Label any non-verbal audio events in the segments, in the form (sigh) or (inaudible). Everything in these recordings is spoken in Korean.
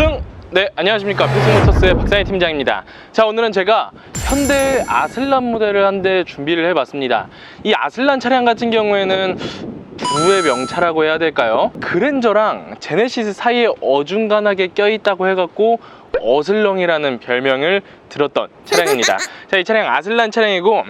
필승! 네, 안녕하십니까. 필승모터스의 박상희 팀장입니다. 자, 오늘은 제가 현대 아슬란 모델을 한 대 준비를 해봤습니다. 이 아슬란 차량 같은 경우에는 부의 명차라고 해야 될까요? 그랜저랑 제네시스 사이에 어중간하게 껴있다고 해갖고 어슬렁이라는 별명을 들었던 차량입니다. (laughs) 자, 이 차량 아슬란 차량이고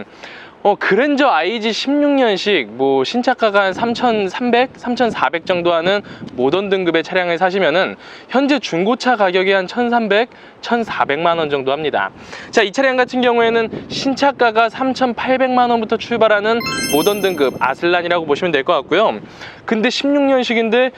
어, 그랜저 IG 16년식 뭐 신차가가 한 3,300, 3,400 정도 하는 모던 등급의 차량을 사시면은 현재 중고차 가격이 한 1,300, 1,400만 원 정도 합니다. 자, 이 차량 같은 경우에는 신차가가 3,800만 원부터 출발하는 모던 등급 아슬란이라고 보시면 될 것 같고요. 근데 16년식인데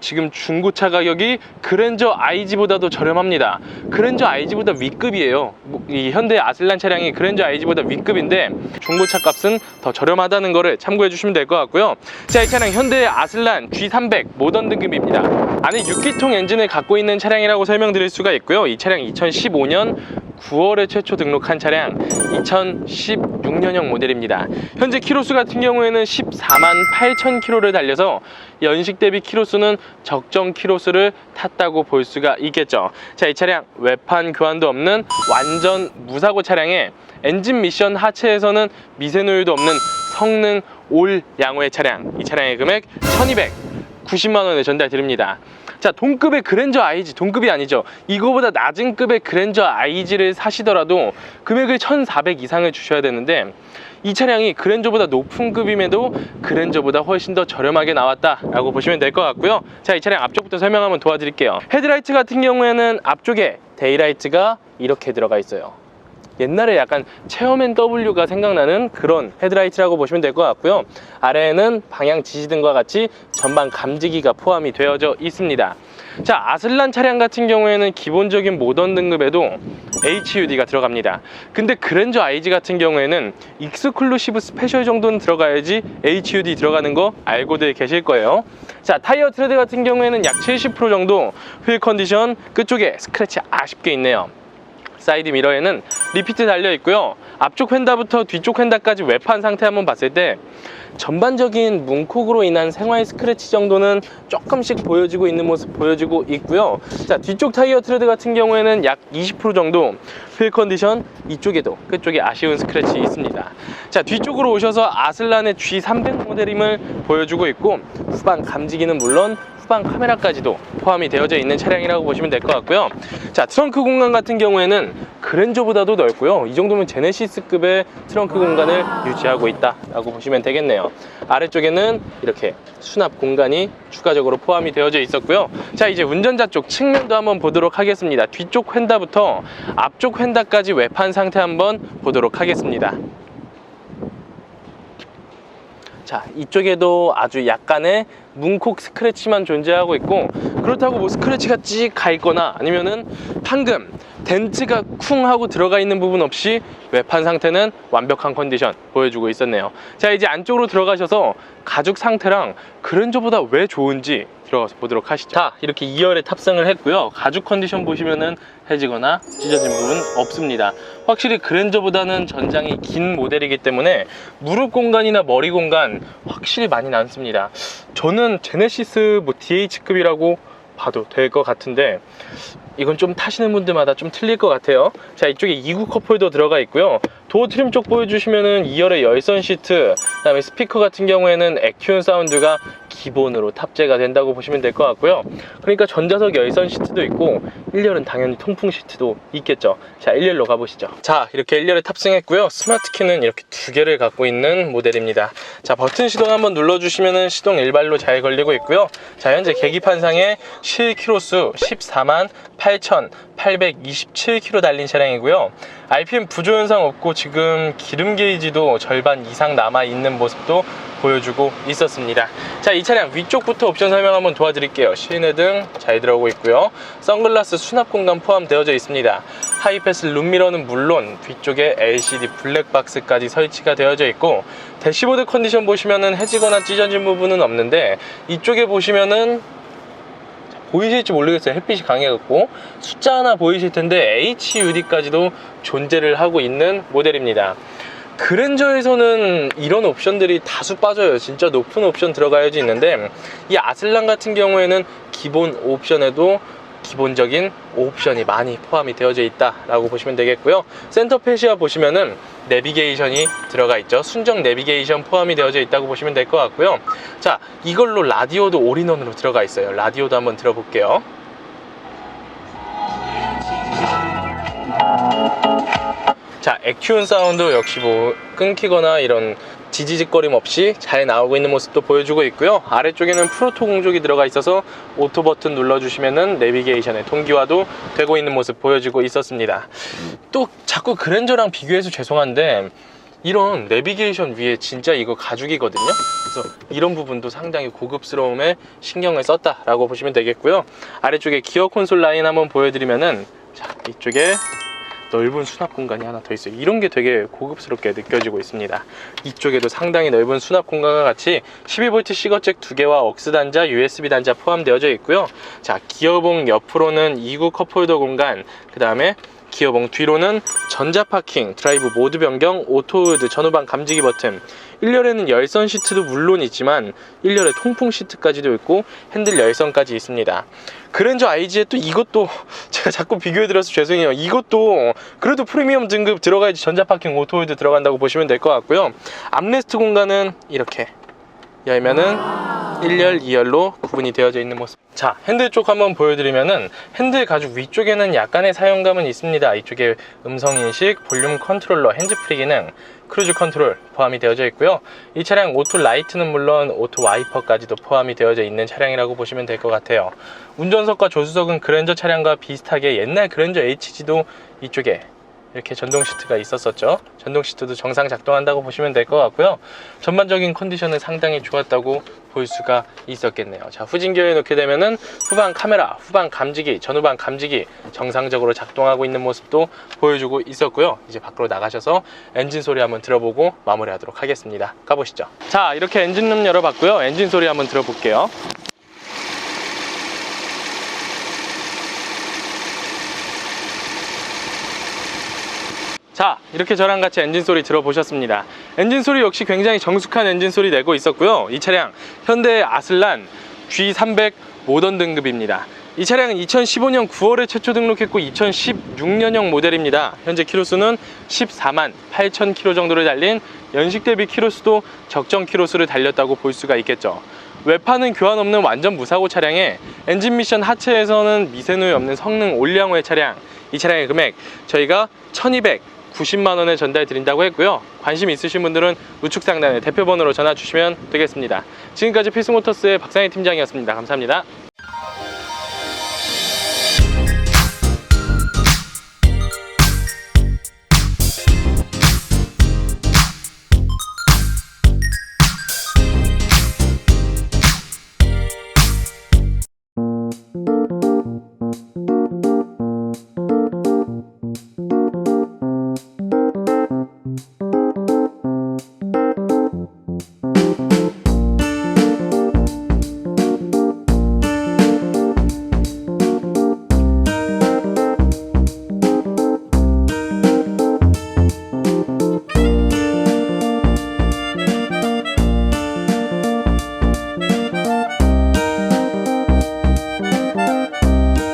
지금 중고차 가격이 그랜저 IG보다도 저렴합니다. 그랜저 IG보다 위급이에요. 뭐이 현대 아슬란 차량이 그랜저 IG보다 위급인데 중고차 값은 더 저렴하다는 거를 참고해 주시면 될 것 같고요. 자, 이 차량 현대 아슬란 G300 모던 등급입니다. 안에 6기통 엔진을 갖고 있는 차량이라고 설명드릴 수가 있고요. 이 차량 2015년 9월에 최초 등록한 차량 2016년형 모델입니다. 현재 키로수 같은 경우에는 14만 8천 킬로를 달려서 연식 대비 키로수는 적정 키로수를 탔다고 볼 수가 있겠죠. 자, 이 차량 외판 교환도 없는 완전 무사고 차량에 엔진 미션 하체에서는 미세노유도 없는 성능 올 양호의 차량. 이 차량의 금액 1290만 원에 전달 드립니다. 자, 동급의 그랜저 IG, 동급이 아니죠. 이거보다 낮은 급의 그랜저 IG를 사시더라도 금액을 1,400 이상을 주셔야 되는데 이 차량이 그랜저보다 높은 급임에도 그랜저보다 훨씬 더 저렴하게 나왔다라고 보시면 될 것 같고요. 자, 이 차량 앞쪽부터 설명 한번 도와드릴게요. 헤드라이트 같은 경우에는 앞쪽에 데이라이트가 이렇게 들어가 있어요. 옛날에 약간 체어맨 W가 생각나는 그런 헤드라이트라고 보시면 될 것 같고요. 아래에는 방향 지시등과 같이 전방 감지기가 포함이 되어져 있습니다. 자, 아슬란 차량 같은 경우에는 기본적인 모던 등급에도 HUD가 들어갑니다. 근데 그랜저 IG 같은 경우에는 익스클루시브 스페셜 정도는 들어가야지 HUD 들어가는 거 알고들 계실 거예요. 자, 타이어 트레드 같은 경우에는 약 70% 정도 휠 컨디션 끝쪽에 스크래치 아쉽게 있네요. 사이드 미러에는 리피트 달려 있고요. 앞쪽 휀다부터 뒤쪽 휀다까지 외판 상태 한번 봤을 때 전반적인 문콕으로 인한 생활 스크래치 정도는 조금씩 보여지고 있는 모습 보여지고 있고요. 자 뒤쪽 타이어 트레드 같은 경우에는 약 20% 정도 휠 컨디션 이쪽에도 끝쪽에 아쉬운 스크래치 있습니다. 자 뒤쪽으로 오셔서 아슬란의 G300 모델임을 보여주고 있고 후방 감지기는 물론 후방 카메라까지도 포함이 되어져 있는 차량이라고 보시면 될 것 같고요. 자, 트렁크 공간 같은 경우에는 그랜저보다도 넓고요. 이 정도면 제네시스급의 트렁크 공간을 유지하고 있다라고 보시면 되겠네요. 아래쪽에는 이렇게 수납 공간이 추가적으로 포함이 되어져 있었고요. 자, 이제 운전자 쪽 측면도 한번 보도록 하겠습니다. 뒤쪽 휀다부터 앞쪽 휀다까지 외판 상태 한번 보도록 하겠습니다. 자 이쪽에도 아주 약간의 문콕 스크래치만 존재하고 있고 그렇다고 뭐 스크래치가 찍 가 있거나 아니면은 방금 덴트가 쿵 하고 들어가 있는 부분 없이 외판 상태는 완벽한 컨디션 보여주고 있었네요. 자 이제 안쪽으로 들어가셔서 가죽 상태랑 그랜저보다 왜 좋은지 들어가서 보도록 하시죠. 자 이렇게 2열에 탑승을 했고요. 가죽 컨디션 보시면은 해지거나 찢어진 부분 없습니다. 확실히 그랜저보다는 전장이 긴 모델이기 때문에 무릎 공간이나 머리 공간 확실히 많이 남습니다. 저는 제네시스 뭐 DH급이라고 봐도 될 것 같은데 이건 좀 타시는 분들마다 좀 틀릴 것 같아요. 자 이쪽에 2구 컵홀더 들어가 있고요. 도어 트림 쪽 보여주시면은 2열에 열선 시트 그 다음에 스피커 같은 경우에는 액튠 사운드가 기본으로 탑재가 된다고 보시면 될 것 같고요. 그러니까 전자석 열선 시트도 있고 1열은 당연히 통풍 시트도 있겠죠. 자 1열로 가보시죠. 자 이렇게 1열에 탑승했고요. 스마트 키는 이렇게 두 개를 갖고 있는 모델입니다. 자 버튼 시동 한번 눌러주시면은 시동 일발로 잘 걸리고 있고요. 자 현재 계기판상에 실키로수 14만 8,827km 달린 차량이고요. RPM 부조 현상 없고 지금 기름 게이지도 절반 이상 남아 있는 모습도 보여주고 있었습니다. 자, 이 차량 위쪽부터 옵션 설명 한번 도와드릴게요. 시내등 잘 들어오고 있고요. 선글라스 수납 공간 포함되어져 있습니다. 하이패스 룸미러는 물론 뒤쪽에 LCD 블랙박스까지 설치가 되어져 있고 대시보드 컨디션 보시면은 해지거나 찢어진 부분은 없는데 이쪽에 보시면은 보이실지 모르겠어요. 햇빛이 강해갖고 숫자 하나 보이실 텐데 HUD까지도 존재를 하고 있는 모델입니다. 그랜저에서는 이런 옵션들이 다수 빠져요. 진짜 높은 옵션 들어가야지 있는데 이 아슬란 같은 경우에는 기본 옵션에도 기본적인 옵션이 많이 포함이 되어져 있다 라고 보시면 되겠고요. 센터 페시아 보시면은 내비게이션이 들어가 있죠. 순정 내비게이션 포함이 되어져 있다고 보시면 될 것 같고요. 자, 이걸로 라디오도 올인원으로 들어가 있어요. 라디오도 한번 들어볼게요. 자, 액튠 사운드 역시 뭐 끊기거나 이런 지지직거림 없이 잘 나오고 있는 모습도 보여주고 있고요. 아래쪽에는 프로토 공족이 들어가 있어서 오토 버튼 눌러주시면은 내비게이션의 동기화도 되고 있는 모습 보여주고 있었습니다. 또 자꾸 그랜저랑 비교해서 죄송한데 이런 내비게이션 위에 진짜 이거 가죽이거든요. 그래서 이런 부분도 상당히 고급스러움에 신경을 썼다라고 보시면 되겠고요. 아래쪽에 기어 콘솔 라인 한번 보여드리면은 자 이쪽에 넓은 수납 공간이 하나 더 있어요. 이런 게 되게 고급스럽게 느껴지고 있습니다. 이쪽에도 상당히 넓은 수납 공간과 같이 12V 시거잭 두 개와 억스 단자, USB 단자 포함되어져 있고요. 자, 기어봉 옆으로는 2구 컵홀더 공간, 그 다음에 기어봉 뒤로는 전자 파킹, 드라이브 모드 변경, 오토우드, 전후방 감지기 버튼. 1열에는 열선 시트도 물론 있지만 1열에 통풍 시트까지도 있고 핸들 열선까지 있습니다. 그랜저 IG에 또 이것도 제가 (laughs) 자꾸 비교해드려서 죄송해요. 이것도 그래도 프리미엄 등급 들어가야지 전자 파킹 오토홀드 들어간다고 보시면 될 것 같고요. 암레스트 공간은 이렇게 열면은 1열, 2열로 구분이 되어져 있는 모습. 자, 핸들 쪽 한번 보여드리면은 핸들 가죽 위쪽에는 약간의 사용감은 있습니다. 이쪽에 음성 인식, 볼륨 컨트롤러, 핸즈프리 기능, 크루즈 컨트롤 포함이 되어져 있고요. 이 차량 오토 라이트는 물론 오토 와이퍼까지도 포함이 되어져 있는 차량이라고 보시면 될 것 같아요. 운전석과 조수석은 그랜저 차량과 비슷하게 옛날 그랜저 HG도 이쪽에 이렇게 전동 시트가 있었었죠. 전동 시트도 정상 작동한다고 보시면 될 것 같고요. 전반적인 컨디션은 상당히 좋았다고 볼 수가 있었겠네요. 자, 후진기어에 놓게 되면은 후방 카메라, 후방 감지기, 전후방 감지기 정상적으로 작동하고 있는 모습도 보여주고 있었고요. 이제 밖으로 나가셔서 엔진 소리 한번 들어보고 마무리하도록 하겠습니다. 가보시죠. 자, 이렇게 엔진룸 열어봤고요. 엔진 소리 한번 들어볼게요. 자 이렇게 저랑 같이 엔진 소리 들어보셨습니다. 엔진 소리 역시 굉장히 정숙한 엔진 소리 내고 있었고요. 이 차량 현대 아슬란 G300 모던 등급입니다. 이 차량은 2015년 9월에 최초 등록했고 2016년형 모델입니다. 현재 키로수는 14만 8천 킬로 정도를 달린 연식 대비 키로수도 적정 키로수를 달렸다고 볼 수가 있겠죠. 외판은 교환 없는 완전 무사고 차량에 엔진 미션 하체에서는 미세누이 없는 성능 올량호의 차량. 이 차량의 금액 저희가 1290만 원에 전달 드린다고 했고요. 관심 있으신 분들은 우측 상단에 대표 번호로 전화 주시면 되겠습니다. 지금까지 필수모터스의 박상희 팀장이었습니다. 감사합니다